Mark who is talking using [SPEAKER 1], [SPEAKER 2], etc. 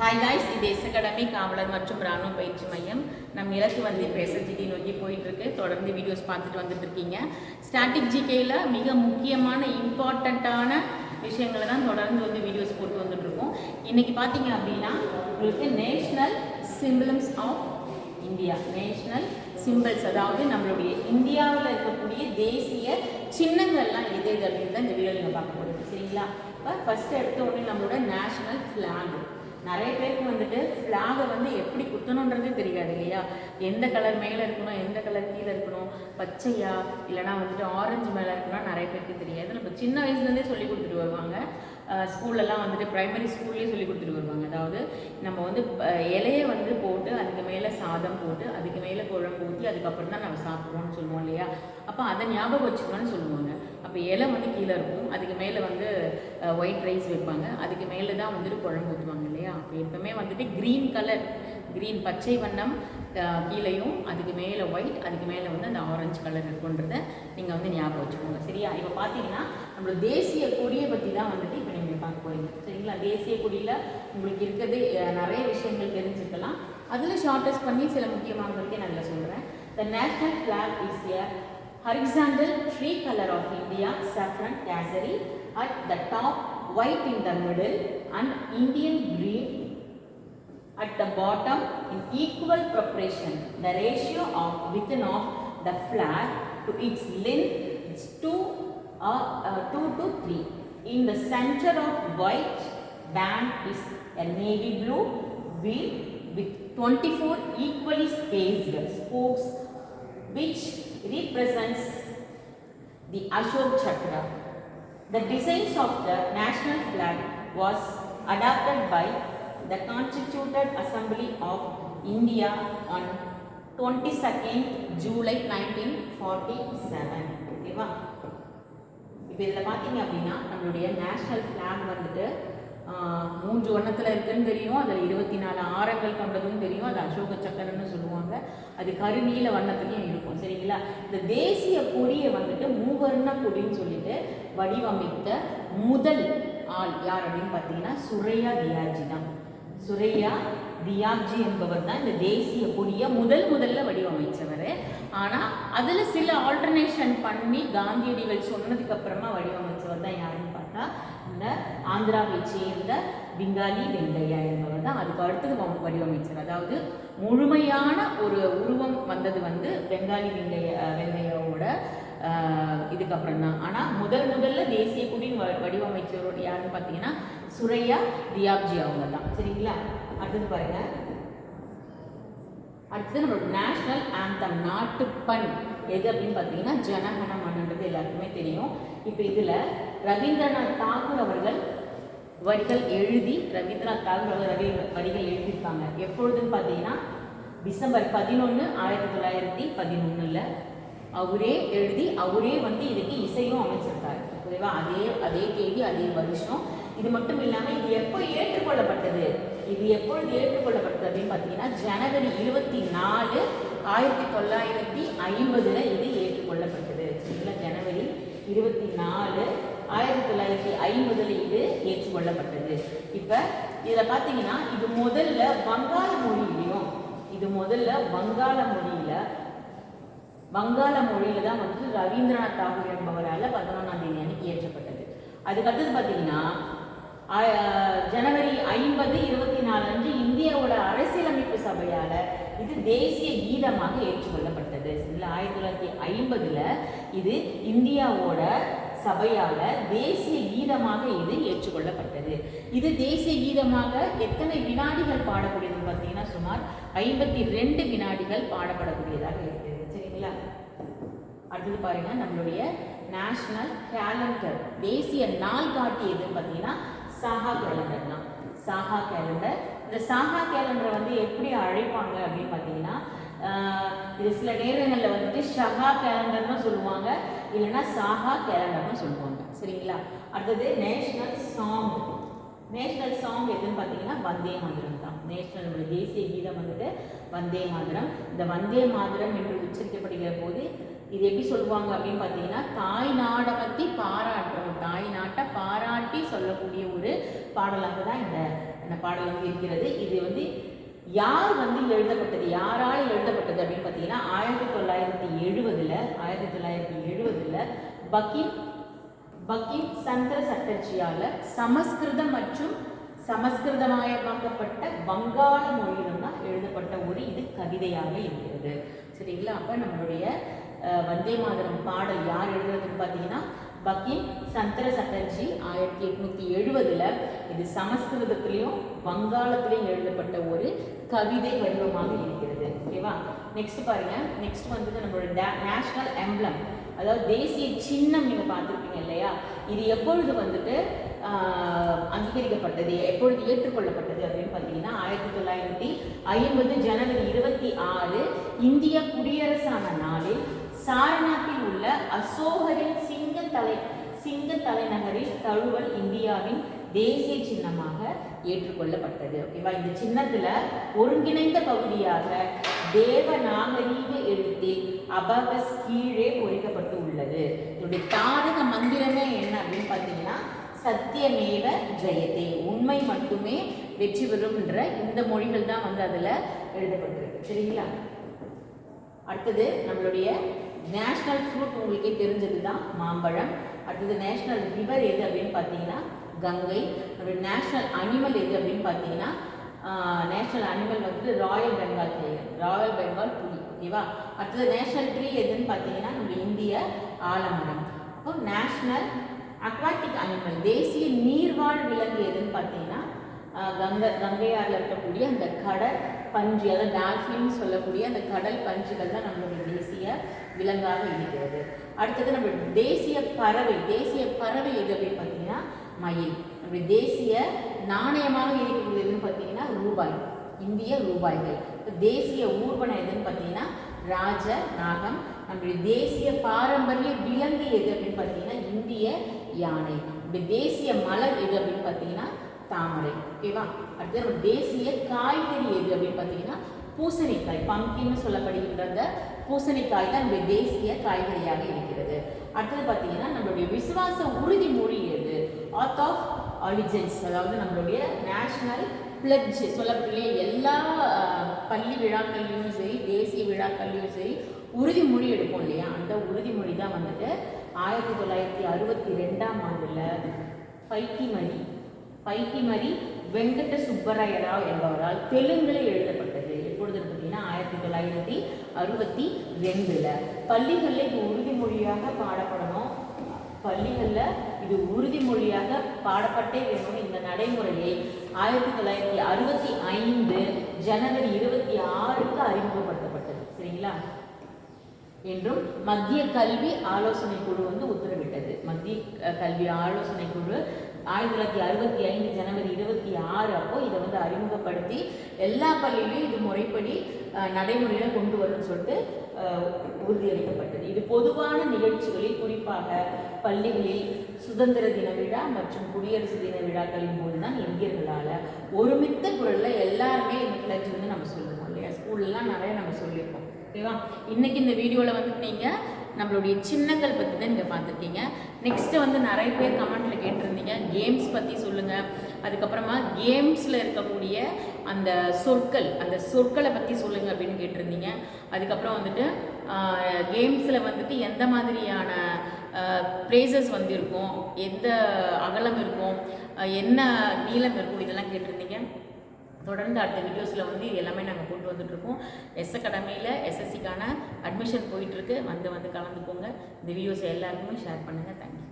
[SPEAKER 1] Hi guys இது S academy காவலர் மற்றும் இராணுவ பயிற்சி மையம். நம் இலக்கு வந்து இப்போ எஸ்எஸ்ஜிடி நோக்கி போயிட்டுருக்கு. தொடர்ந்து வீடியோஸ் பார்த்துட்டு வந்துட்டு இருக்கீங்க ஸ்டாட்டிக் ஜிகேயில் மிக முக்கியமான இம்பார்ட்டண்ட்டான விஷயங்களை தான் தொடர்ந்து வந்து வீடியோஸ் போட்டு வந்துட்டு இன்றைக்கி பார்த்தீங்க அப்படின்னா உங்களுக்கு national symbols of India national symbols அதாவது நம்மளுடைய இந்தியாவில் இருக்கக்கூடிய தேசிய சின்னங்கள்லாம் எது எது அப்படின்னு தான் இந்த வீடியோவில் நீங்கள் பார்க்க போகிறோம் சரிங்களா? இப்போ ஃபஸ்ட்டு எடுத்த உடனே நம்மளோட நேஷ்னல் ஃப்ளாக் நிறைய பேருக்கு வந்துட்டு ஃப்ளாகை வந்து எப்படி குத்தணுன்றதே தெரியாது இல்லையா? எந்த கலர் மேலே இருக்கணும் எந்த கலர் கீழே இருக்கணும் பச்சையா இல்லைனா வந்துட்டு ஆரஞ்சு மேலே இருக்கணும் நிறைய பேருக்கு தெரியாது. நம்ம சின்ன வயசுலேருந்தே சொல்லி கொடுத்துட்டு வருவாங்க. ஸ்கூல்லலாம் வந்துட்டு ப்ரைமரி ஸ்கூல்லேயே சொல்லி கொடுத்துட்டு வருவாங்க. அதாவது நம்ம வந்து இலையை வந்து போட்டு அதுக்கு மேலே சாதம் போட்டு அதுக்கு மேலே குழம்பு ஊற்றி அதுக்கப்புறம் தான் நம்ம சாப்பிட்றோம்னு சொல்லுவோம் இல்லையா? அப்போ அதை ஞாபகம் வச்சுக்கணும்னு சொல்லுவாங்க. அப்போ இலை வந்து கீழே இருக்கும். அதுக்கு மேலே வந்து ஒயிட் ரைஸ் வைப்பாங்க. அதுக்கு மேலே தான் வந்துட்டு குழம்பு ஊற்றுவாங்க இல்லையா? அப்போ எப்பவுமே வந்துட்டு க்ரீன் கலர் க்ரீன் பச்சை வண்ணம் கீழையும் கீழேயும் அதுக்கு மேலே ஒயிட் அதுக்கு மேலே வந்து அந்த ஆரஞ்சு கலர் இருக்குன்றத நீங்கள் வந்து ஞாபகம் வச்சுக்கோங்க. சரியா? இப்போ பார்த்தீங்கன்னா நம்மளோட தேசிய கொடியை பற்றி தான் வந்துட்டு இப்போ நீங்கள் பார்க்க போகிறீங்க சரிங்களா? தேசிய கொடியில் உங்களுக்கு இருக்கிறது நிறைய விஷயங்கள் தெரிஞ்சுக்கலாம். அதில் ஷார்ட்டஸ்ட் பண்ணி சில முக்கியமானவர்களுக்கே நான் சொல்கிறேன் the national flag is a horizontal tree colour of India saffron kesari at the top white in the middle and Indian green at the bottom in equal proportion. The ratio of within of the flag to its length is 2 uh, uh, 2 to 3. In the center of white band is a navy blue wheel with 24 equally spaced spokes which represents the Ashok Chakra. The designs of the national flag was adopted by the Constituted Assembly of India on 22nd July 1947. ஓகேவா இப்போ இதில் பார்த்தீங்க அப்படின்னா நம்மளுடைய national flag வந்துட்டு மூன்று வண்ணத்தில் இருக்குன்னு தெரியும். அதில் இருபத்தி நாலு ஆரங்கள் கொண்டதுன்னு தெரியும். அது அசோக சக்கரன்னு சொல்லுவாங்க. அது கருநீல வண்ணத்துலையும் இருக்கும். சரிங்களா? இந்த தேசிய கொடியை வந்துட்டு மூவர்ண கொடின்னு சொல்லிட்டு வடிவமைத்த முதல் ஆள் யார் அப்படின்னு பார்த்தீங்கன்னா சுரையா தியாஜி தான். சுரையா தியாப்ஜி என்பவர் தான் இந்த தேசிய கொடியை முதல் முதல்ல வடிவம் ஆனால் அதில் சில ஆல்டர்னேஷன் பண்ணி காந்தியடிகள் சொன்னதுக்கு அப்புறமா வடிவமைச்சவர் தான் யாருன்னு பார்த்தா இந்த ஆந்திராவை சேர்ந்த பிங்காலி வெங்கையா என்பவர் தான். அதுக்கு அடுத்தது வடிவமைச்சர். அதாவது முழுமையான ஒரு உருவம் வந்தது வந்து பெங்காலி வெங்கைய வெங்கையாவோட இதுக்கப்புறம் தான். ஆனால் முதல் முதல்ல தேசிய குடின் வடிவமைச்சரோட யாருன்னு பார்த்தீங்கன்னா சுரையா தியாப்ஜி அவங்க தான் சரிங்களா? அடுத்தது பாருங்கள் அடுத்தது நம்மளோட நேஷ்னல் ஆந்தம் நாட்டுப்பண் எது அப்படின்னு பார்த்தீங்கன்னா ஜனகணமன்ன்றது எல்லாருக்குமே தெரியும். இப்போ இதில் ரவீந்திரநாத் தாகூர் அவர்கள் வரிகள் எழுதி ரவீந்திரநாத் தாகூர் அவர்கள் ரவி வரிகள் எழுதியிருக்காங்க. எப்பொழுதுன்னு பார்த்தீங்கன்னா டிசம்பர் பதினொன்று ஆயிரத்தி தொள்ளாயிரத்தி பதினொன்றில் அவரே எழுதி அவரே வந்து இதுக்கு இசையும் அமைச்சிருக்காங்க ஓகேவா அதே அதே தேதி அதே வருஷம். இது மட்டும் இல்லாமல் இது எப்போ ஏற்றுக்கொள்ளப்பட்டது? இது எப்பொழுது ஏற்றுக்கொள்ளப்பட்டது அப்படின்னு பார்த்தீங்கன்னா ஜனவரி இருபத்தி நாலு ஆயிரத்தி தொள்ளாயிரத்தி ஐம்பதுல இது ஏற்றுக்கொள்ளப்பட்டது. சரிங்களா? ஜனவரி இருபத்தி நாலு ஆயிரத்தி தொள்ளாயிரத்தி ஐம்பதுல இது ஏற்றுக்கொள்ளப்பட்டது. இப்போ இதில் பார்த்தீங்கன்னா இது முதல்ல வங்காள மொழியிலையும் இது முதல்ல வங்காள மொழியில வங்காள மொழியில தான் வந்துட்டு ரவீந்திரநாத் தாகூர் என்பவரால் பதினொன்றாம் தேதி இயற்றப்பட்டது. அதுக்கடுத்தது பார்த்தீங்கன்னா ஜனவரி ஐம்பது இருபத்தி நாலு அன்று இந்தியாவோட அரசியலமைப்பு சபையால் இது தேசிய கீதமாக ஏற்றுக்கொள்ளப்பட்டது. இல்லை ஆயிரத்தி தொள்ளாயிரத்தி ஐம்பதில் இது இந்தியாவோட சபையால் தேசிய கீதமாக இது ஏற்றுக்கொள்ளப்பட்டது. இது தேசிய கீதமாக எத்தனை வினாடிகள் பாடக்கூடியதுன்னு பார்த்தீங்கன்னா சுமார் ஐம்பத்தி ரெண்டு வினாடிகள் பாடப்படக்கூடியதாக இருக்குது. சரிங்களா? அடுத்தது பாருங்க நம்மளுடைய நேஷனல் கேலண்டர் தேசிய நாள் காட்டி எதுன்னு பார்த்தீங்கன்னா சாஹா கேலண்டர் தான். சாஹா கேலண்டர் இந்த சாஹா கேலண்டரை வந்து எப்படி அழைப்பாங்க அப்படின்னு பார்த்தீங்கன்னா இது சில நேரங்களில் வந்துட்டு ஷஹா கேலண்டர்னு சொல்லுவாங்க இல்லைன்னா சாஹா கேலண்டர்னு சொல்லுவாங்க. சரிங்களா? அடுத்தது நேஷ்னல் சாங் நேஷ்னல் சாங் எதுன்னு பார்த்தீங்கன்னா வந்தே மாதரம் தான். நேஷனல் நம்மளுடைய தேசிய கீதம் வந்துட்டு வந்தே மாதிரம். இந்த வந்தே மாதிரம் என்று உச்சரிக்கப்படுகிற போது இது எப்படி சொல்லுவாங்க அப்படின்னு பார்த்தீங்கன்னா தாய் நாடை பற்றி பாராட்டுறோம். தாய் நாட்டை பாராட்டி சொல்லக்கூடிய ஒரு பாடலாக தான் இந்த அந்த பாடல் வந்து இருக்கிறது. இது வந்து யார் வந்து எழுதப்பட்டது யாரால் எழுதப்பட்டது அப்படின்னு பார்த்தீங்கன்னா ஆயிரத்தி தொள்ளாயிரத்தி எழுபதில் ஆயிரத்தி தொள்ளாயிரத்தி எழுபதில் பக்கிம் பக்கிம் சந்திர சட்டர்ஜியால் சமஸ்கிருதம் மற்றும் சமஸ்கிருதமயமாக்கப்பட்ட வங்காள மொழியிலும் தான் எழுதப்பட்ட ஒரு இது கவிதையாக இருக்கிறது. சரிங்களா? அப்போ நம்மளுடைய வந்தே மாதரம் பாடல் யார் எழுதுறதுன்னு பார்த்தீங்கன்னா பக்கிம் சந்திர சட்டர்ஜி ஆயிரத்தி எட்நூத்தி எழுபதுல இது சமஸ்கிருதத்திலையும் வங்காளத்திலையும் எழுதப்பட்ட ஒரு கவிதை வடிவமாக இருக்கிறது. ஓகேவா? நெக்ஸ்ட் பாருங்க. நெக்ஸ்ட் வந்து நம்மளோட நேஷனல் எம்ப்ளம் அதாவது தேசிய சின்னம் நீங்க பார்த்துருப்பீங்க இல்லையா? இது எப்பொழுது வந்துட்டு அங்கீகரிக்கப்பட்டது எப்பொழுது ஏற்றுக்கொள்ளப்பட்டது அப்படின்னு பார்த்தீங்கன்னா ஆயிரத்தி தொள்ளாயிரத்தி ஐம்பது ஜனவரி இருபத்தி ஆறு இந்திய குடியரசான நாளில் சாரநாத்தில் உள்ள அசோகரின் சிங்க தலை சிங்க தலைநகரில் தழுவல் இந்தியாவின் தேசிய சின்னமாக ஏற்றுக்கொள்ளப்பட்டது. ஓகேவா இந்த சின்னத்துல ஒருங்கிணைந்த பகுதியாக தேவ நாகரீக எழுத்தில் அபகஸ் கீழே பொறிக்கப்பட்டு உள்ளது. இதனுடைய தாரக மந்திரமே என்ன அப்படின்னு பார்த்தீங்கன்னா சத்தியமேவ ஜெயதே. உண்மை மட்டுமே வெற்றி பெறும்ன்ற இந்த மொழிகள் தான் வந்து அதில் எழுதப்பட்டிருக்கு. சரிங்களா? அடுத்தது நம்மளுடைய நேஷ்னல் ஃப்ரூட் உங்களுக்கே தெரிஞ்சது தான் மாம்பழம். அடுத்தது நேஷ்னல் ரிவர் எது அப்படின்னு பார்த்தீங்கன்னா கங்கை. நம்மளுடைய நேஷ்னல் அனிமல் எது அப்படின்னு பார்த்தீங்கன்னா நேஷ்னல் அனிமல் வந்து royal Bengal tiger royal Bengal புலி ஓகேவா? அடுத்தது நேஷ்னல் ட்ரீ எதுன்னு பார்த்தீங்கன்னா நம்ம இந்திய ஆலமரம். அப்போ நேஷ்னல் அக்வாட்டிக் அனிமல் தேசிய நீர்வாழ் விலங்கு எதுன்னு பார்த்தீங்கன்னா கங்கை கங்கையாரில் இருக்கக்கூடிய அந்த கடல் பஞ்சு அதாவது டால்ஃபின் சொல்லக்கூடிய அந்த கடல் பஞ்சுகள் தான் நம்மளுடைய தேசிய விலங்காக இருக்கிறது. அடுத்தது நம்மளுடைய தேசிய பறவை தேசிய பறவை எது அப்படின்னு பார்த்தீங்கன்னா மயில். நம்முடைய தேசிய நாணயமாக இருக்கிறதுன்னு பார்த்தீங்கன்னா ரூபாய். இந்திய ரூபாய்கள். தேசிய ஊர்வனம் எதுன்னு பார்த்தீங்கன்னா ராஜ நாகம். நம்மளுடைய தேசிய பாரம்பரிய விலங்கு எது அப்படின்னு பார்த்தீங்கன்னா இந்திய யானை. நம்முடைய தேசிய மலர் எது அப்படின்னு பார்த்தீங்கன்னா தாமரை ஓகேவா அடுத்து நம்ம தேசிய காய்கறி எது அப்படின்னு பார்த்தீங்கன்னா பூசணிக்காய் பம்கின்னு சொல்லப்படுகின்ற அந்த பூசணிக்காய் தான் நம்முடைய தேசிய காய்கறியாக இருக்கிறது. அடுத்தது பார்த்தீங்கன்னா நம்மளுடைய விசுவாச உறுதிமொழி எது? ஆர்த் ஆஃப் ஆலிஜென்ஸ் அதாவது நம்மளுடைய நேஷனல் பிளட்ஜ் சொல்லக்கூடிய எல்லா பள்ளி விழாக்கள்லையும் சரி தேசிய விழாக்கள்லையும் சரி உறுதிமொழி எடுப்போம் இல்லையா? அந்த உறுதிமொழி தான் வந்துட்டு ஆயிரத்தி தொள்ளாயிரத்தி அறுபத்தி ரெண்டாம் ஆண்டில் பைத்திமணி பைத்திமரி வெங்கட சுப்பராய ராவ் என்பவரால் தெலுங்கில் எழுதப்பட்டது. எப்பொழுது பார்த்தீங்கன்னா ஆயிரத்தி தொள்ளாயிரத்தி அறுபத்தி ரெண்டுல. பள்ளிகளில் இது உறுதிமொழியாக பாடப்படணும். பள்ளிகளில் இது உறுதிமொழியாக பாடப்பட்டே வேணும் இந்த நடைமுறையை ஆயிரத்தி தொள்ளாயிரத்தி அறுபத்தி ஐந்து ஜனவரி இருபத்தி ஆறுக்கு அறிமுகப்படுத்தப்பட்டது. சரிங்களா? என்றும் மத்திய கல்வி ஆலோசனை குழு வந்து உத்தரவிட்டது. மத்திய கல்வி ஆலோசனை குழு ஆயிரத்தி தொள்ளாயிரத்தி அறுபத்தி ஐந்து ஜனவரி இருபத்தி ஆறு அப்போ இதை வந்து அறிமுகப்படுத்தி எல்லா பள்ளியிலையும் இது முறைப்படி நடைமுறையில் கொண்டு வரும்னு சொல்லிட்டு உறுதியளிக்கப்பட்டது. இது பொதுவான நிகழ்ச்சிகளில் குறிப்பாக பள்ளிகளில் சுதந்திர தின விழா மற்றும் குடியரசு தின விழாக்களின் போது தான் இந்தியர்களால் ஒருமித்த குரலில் எல்லாருமே இந்த கிளர்ச்சி வந்து நம்ம சொல்லுவோம் இல்லையா? ஸ்கூல்லாம் நிறைய நம்ம சொல்லியிருக்கோம். ஓகேவா? இன்னைக்கு இந்த வீடியோவில் வந்து நீங்கள் நம்மளுடைய சின்னங்கள் பற்றி தான் நீங்கள் பார்த்துருக்கீங்க. நெக்ஸ்ட்டு வந்து நிறைய பேர் கமெண்ட்டில் கேட்டிருந்தீங்க. கேம்ஸ் பற்றி சொல்லுங்கள் அதுக்கப்புறமா கேம்ஸில் இருக்கக்கூடிய அந்த சொற்கள் அந்த சொற்களை பற்றி சொல்லுங்கள் அப்படின்னு கேட்டிருந்தீங்க. அதுக்கப்புறம் வந்துட்டு கேம்ஸில் வந்துட்டு எந்த மாதிரியான ப்ளேசஸ் வந்து இருக்கும் எந்த அகலம் இருக்கும்? என்ன நீளம் இருக்கும்? இதெல்லாம் கேட்டிருந்தீங்க. தொடர்ந்து அடுத்த வீடியோஸில் வந்து இது எல்லாமே நாங்கள் கொண்டு வந்துட்ருக்கோம். எஸ் அகாடமியில் எஸ்எஸ்சிக்கான அட்மிஷன் போயிட்டுருக்கு வந்து வந்து கலந்துக்கோங்க. இந்த வீடியோஸ் எல்லாருக்குமே ஷேர் பண்ணுங்கள் தேங்க்யூ